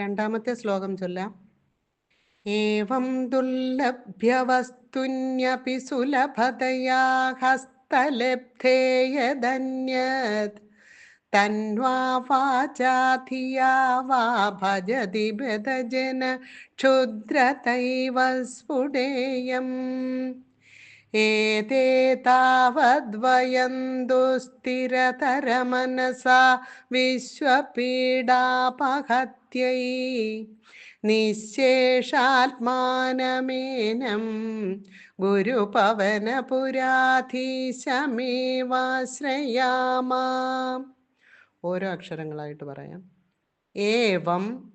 രണ്ടാമത്തെ ശ്ലോകം ചൊല്ലാം. ഏവം ദുർലഭ്യവസ്തുന്യപി സുലഭതയാ ഹസ്തലബ്ധേയധന്യത്. തന്വാ വാചാ ധിയാ വാ ഭജതി ബദജന ക്ഷുദ്രതൈവ സ്ഫുടേയം. താവദ്വയം ദുസ്ഥിരതരമനസാ വിശ്വപീഡാപഹത്यै നിശേഷാത്മാനമേനം ഗുരുപവനപുരാധീശമേവാശ്രയാമ ഓരോ അക്ഷരങ്ങളായിട്ട് പറയാം. ഏവം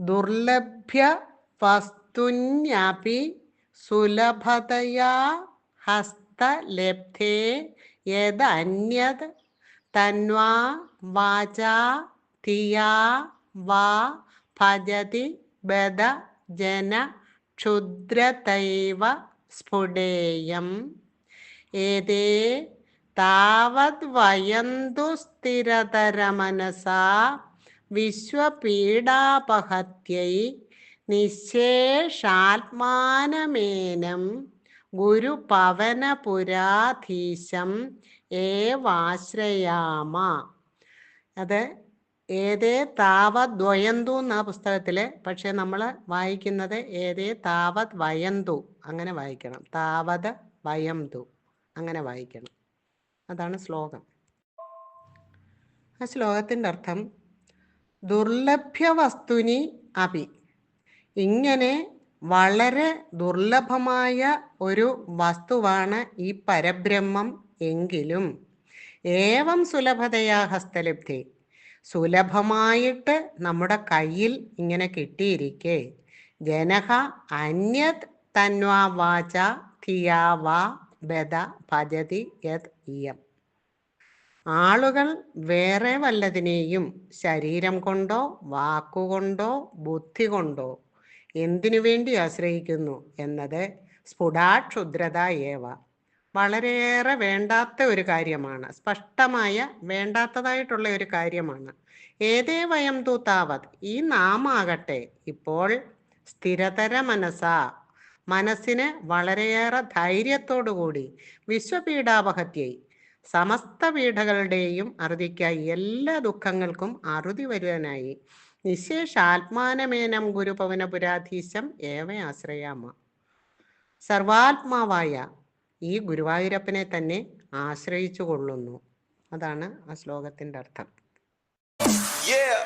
ദുർലഭ്യ വസ്തുന്യാപി സുലഭതയാ ഹസ്തലബ്ധേ യദന്യത് തന്വാ വാചാ ധിയാ വാ ഭജതി ബദ ജന ക്ഷുദ്രതൈവ സ്ഫുടേയം. ഏതേ താവത് വയന്തു സ്ഥിരതരമനസാ വിശ്വപീഡാപഹത്यै നിശേഷാത്മാനമേനം. ഗുരുപവനപുരാധീശം ഏവാശ്രയാമ. അത് ഏതേ താവത് ദ്വയന്തു എന്ന പുസ്തകത്തിൽ പക്ഷെ നമ്മൾ വായിക്കുന്നത് ഏതേ താവത് വയന്തു അങ്ങനെ വായിക്കണം. താവത് വയന്തു അങ്ങനെ വായിക്കണം. അതാണ് ശ്ലോകം. ആ ശ്ലോകത്തിന്റെ അർത്ഥം ദുർലഭ്യ വസ്തുനി അപി ഇങ്ങനെ വളരെ ദുർലഭമായ ഒരു വസ്തുവാണ് ഈ പരബ്രഹ്മം എങ്കിലും. ഏവം സുലഭതയാ ഹസ്തലബ്ധി. സുലഭമായിട്ട് നമ്മുടെ കയ്യിൽ ഇങ്ങനെ കിട്ടിയിരിക്കെ. ജനഹ അന്യത് തന്വാ വാച ധിയാവാ ബദ ഭജതി യത് ഇയം. ആളുകൾ വേറെ വല്ലതിനെയും ശരീരം കൊണ്ടോ വാക്കുകൊണ്ടോ ബുദ്ധി കൊണ്ടോ എന്തിനു വേണ്ടി ആശ്രയിക്കുന്നു എന്നത് സ്ഫുടാക്ഷുദ്രത ഏവ. വളരെയേറെ വേണ്ടാത്ത ഒരു കാര്യമാണ്. സ്പഷ്ടമായ വേണ്ടാത്തതായിട്ടുള്ള ഒരു കാര്യമാണ്. ഏതേ വയം തു താവത്. ഈ നാമാകട്ടെ ഇപ്പോൾ സ്ഥിരതര മനസ്സാ മനസ്സിന് വളരെയേറെ ധൈര്യത്തോടുകൂടി വിശ്വപീഡാപഹത്യൈ സമസ്ത പീഠകളുടെയും അറുതിക്കായി എല്ലാ ദുഃഖങ്ങൾക്കും അറുതി വരുവാനായി. നിശേഷ ആത്മാനമേനം ഗുരുപവന പുരാധീശം ഏവ ആശ്രയാമ. സർവാത്മാവായ ഈ ഗുരുവായൂരപ്പനെ തന്നെ ആശ്രയിച്ചു കൊള്ളുന്നു. അതാണ് ആ ശ്ലോകത്തിന്റെ അർത്ഥം. Yeah.